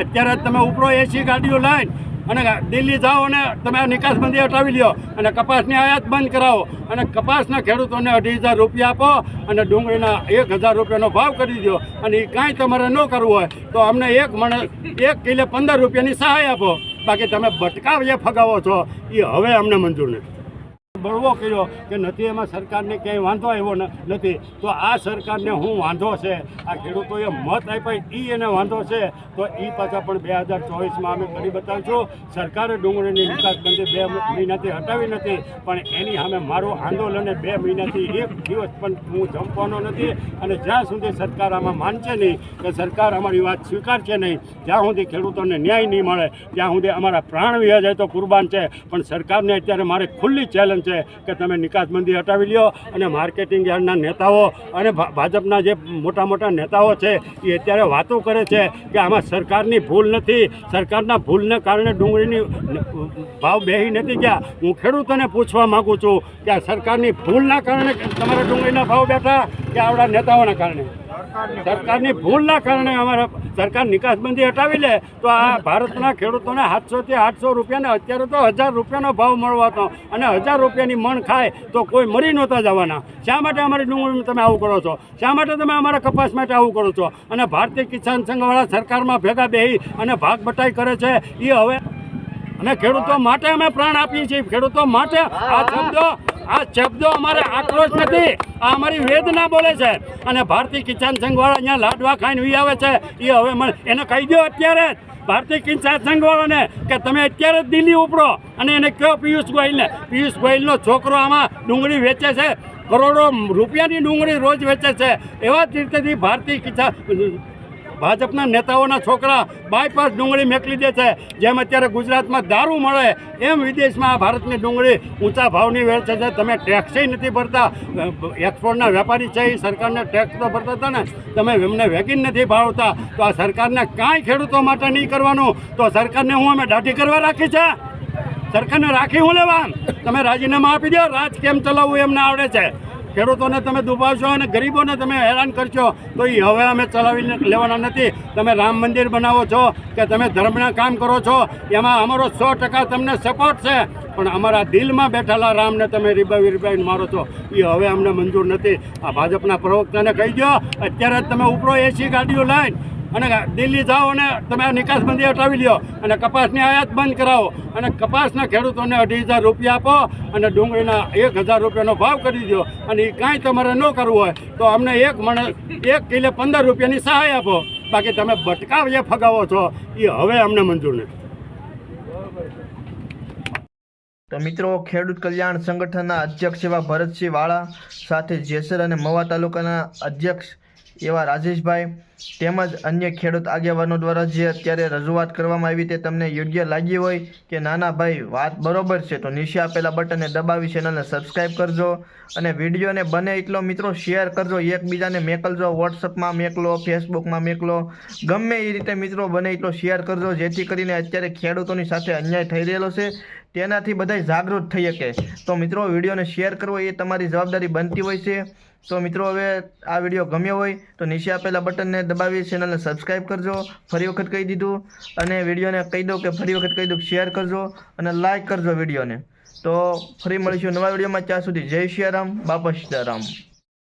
અત્યારે તમે ઉપરો એસી ગાડીઓ લઈને અને દિલ્હી જાઓ અને તમે આ નિકાસબંધી હટાવી લ્યો અને કપાસની આયાત બંધ કરાવો અને કપાસના ખેડૂતોને અઢી હજાર રૂપિયા આપો અને ડુંગળીના એક હજાર રૂપિયાનો ભાવ કરી દો અને એ કાંઈ તમારે ન કરવું હોય તો અમને એક મણ એક કિલો પંદર રૂપિયાની સહાય આપો. બાકી તમે ભટકાવ જે ફગાવો છો એ હવે અમને મંજૂર નથી. બળવો કર્યો કે નથી, એમાં સરકારને ક્યાંય વાંધો આવ્યો નથી. તો આ સરકારને હું વાંધો છે? આ ખેડૂતોએ મત આપ્યા એ એને વાંધો છે? તો એ પાછા પણ બે હજાર ચોવીસમાં અમે કરી બતાવીશું. સરકારે ડુંગળીની વિકાસબંધી બે મહિનાથી હટાવી નથી, પણ એની સામે મારું આંદોલન બે મહિનાથી એક દિવસ પણ હું જંપવાનો નથી. અને જ્યાં સુધી સરકાર આમાં માનશે નહીં કે સરકાર અમારી વાત સ્વીકારશે નહીં, જ્યાં સુધી ખેડૂતોને ન્યાય નહીં મળે, ત્યાં સુધી અમારા પ્રાણ વ્યાજ તો કુરબાન છે. પણ સરકારને અત્યારે મારે ખુલ્લી ચેલેન્જ છે કે તમે નિકાસ મંદી હટાવી લ્યો અને માર્કેટિંગ યાર્ડના નેતાઓ અને ભાજપના જે મોટા મોટા નેતાઓ છે, એ અત્યારે વાતો કરે છે કે આમાં સરકારની ભૂલ નથી. સરકારના ભૂલને કારણે ડુંગળીની ભાવ બેહી નથી ગયા. હું ખેડૂતોને પૂછવા માગું છું કે આ સરકારની ભૂલના કારણે તમારા ડુંગળીના ભાવ બેઠા કે આવડા નેતાઓના કારણે? સરકારની ભૂલના કારણે અમારા સરકાર નિકાસબંધી હટાવી લે, તો આ ભારતના ખેડૂતોને સાતસોથી આઠસો રૂપિયાને અત્યારે તો હજાર રૂપિયાનો ભાવ મળવાનો અને હજાર રૂપિયાની મણ ખાય તો કોઈ મરી નહોતા જવાના. શા માટે અમારી ડુંગળીમાં તમે આવું કરો છો? શા માટે તમે અમારા કપાસ માટે આવું કરો છો? અને ભારતીય કિસાન સંઘવાળા સરકારમાં ભેગા બેહી અને ભાગ બટાઈ કરે છે એ હવે અમે ખેડૂતો માટે અમે પ્રાણ આપીએ છીએ. ખેડૂતો માટે આ શબ્દો આ શબ્દો અમારે આક્રોશ નથી. આ અમારી વેદના બોલે છે. અને ભારતીય કિસાન સંઘવાળા અહીંયા લાડવા ખાઈને વી આવે છે. એ હવે મને એને કહી દો અત્યારે જ. ભારતીય કિસાન સંઘવાળાને કે તમે અત્યારે જ દિલ્હી ઉપડો અને એને કહો પિયુષ ગોયલને પિયુષ ગોયલનો છોકરો આમાં ડુંગળી વેચે છે. કરોડો રૂપિયાની ડુંગળી રોજ વેચે છે. એવા જ રીતેથી ભારતીય કિસાન ભાજપના નેતાઓના છોકરા બાયપાસ ડુંગળી મેકલી દે છે. જેમ અત્યારે ગુજરાતમાં દારૂ મળે એમ વિદેશમાં આ ભારતની ડુંગળી ઊંચા ભાવની વેચે છે. તમે ટેક્સય નથી ભરતા. એક્સપોર્ટના વેપારી છે એ સરકારને ટેક્સ તો ભરતા હતા ને. તમે એમને વેગીન નથી ભાવતા તો આ સરકારને કાંઈ ખેડૂતો માટે નહીં કરવાનું. તો સરકારને હું અમે દાઢી કરવા રાખી છે? સરકારને રાખી હું લેવા? તમે રાજીનામા આપી દો. રાજ કેમ ચલાવવું એમને આવડે છે? ખેડૂતોને તમે દુભાવશો અને ગરીબોને તમે હેરાન કરશો, તો એ હવે અમે ચલાવી લેવાના નથી. તમે રામ મંદિર બનાવો છો કે તમે ધર્મના કામ કરો છો, એમાં અમારો સો ટકા તમને સપોર્ટ છે. પણ અમારા દિલમાં બેઠેલા રામને તમે રીબાવી રીબાવીને મારો છો. એ હવે અમને મંજૂર નથી. આ ભાજપના પ્રવક્તાને કહી દો અત્યારે જ તમે ઉપરો એસી ગાડીઓ લઈને. અને દિલ્હી જાઓ અને તમે આ નિકાસબંધી હટાવી લ્યો. અને કપાસની આયાત બંધ કરાવો. અને કપાસના ખેડૂતોને અઢી હજાર રૂપિયા આપો અને ડુંગળીના એક હજાર રૂપિયાનો ભાવ કરી દો. અને એ કાંઈ તમારે ન કરવું હોય તો અમને એક મણ એક કિલો પંદર રૂપિયાની સહાય આપો. બાકી તમે બટકા જે ફગાવો છો. એ હવે અમને મંજૂર નથી. તો મિત્રો, ખેડૂત કલ્યાણ સંગઠનના અધ્યક્ષ એવા ભરતસિંહ વાળા સાથે જેસર અને મવા તાલુકાના અધ્યક્ષ એવા રાજેશભાઈ તેમજ અન્ય ખેડૂત આગેવાનો દ્વારા જે અત્યારે રજૂઆત કરવામાં આવી તે તમને યોગ્ય લાગી હોય કે નાના ભાઈ વાત બરોબર છે, તો નીચે આપેલા બટનને દબાવી ચેનલને સબસ્ક્રાઈબ કરજો અને વિડીયોને બને એટલો મિત્રો શેર કરજો, એકબીજાને મેકલજો વોટ્સઅપમાં મેકલો ફેસબુકમાં મેકલો, ગમે એ રીતે મિત્રો બને એટલો શેર કરજો, જેથી કરીને અત્યારે ખેડૂતોની સાથે અન્યાય થઈ રહેલો છે. તેનાથી બધા જાગૃત થઈ શકે. તો મિત્રો વિડીયોને શેર કરવો એ તમારી જવાબદારી બનતી હોય છે. તો મિત્રો હવે આ વીડિયો ગમ્યો હોય તો નીચે આપેલા બટનને દબાવી ચેનલને સબસ્ક્રાઈબ કરજો. ફરી વખત કહી દીધું. અને વિડીયોને કહી દઉં કે ફરી વખત કહી દઉં શેર કરજો અને લાઇક કરજો વિડીયોને. તો ફરી મળીશું નવા વિડીયોમાં. ત્યાં સુધી જય શ્રી રામ બાપા સીતારામ.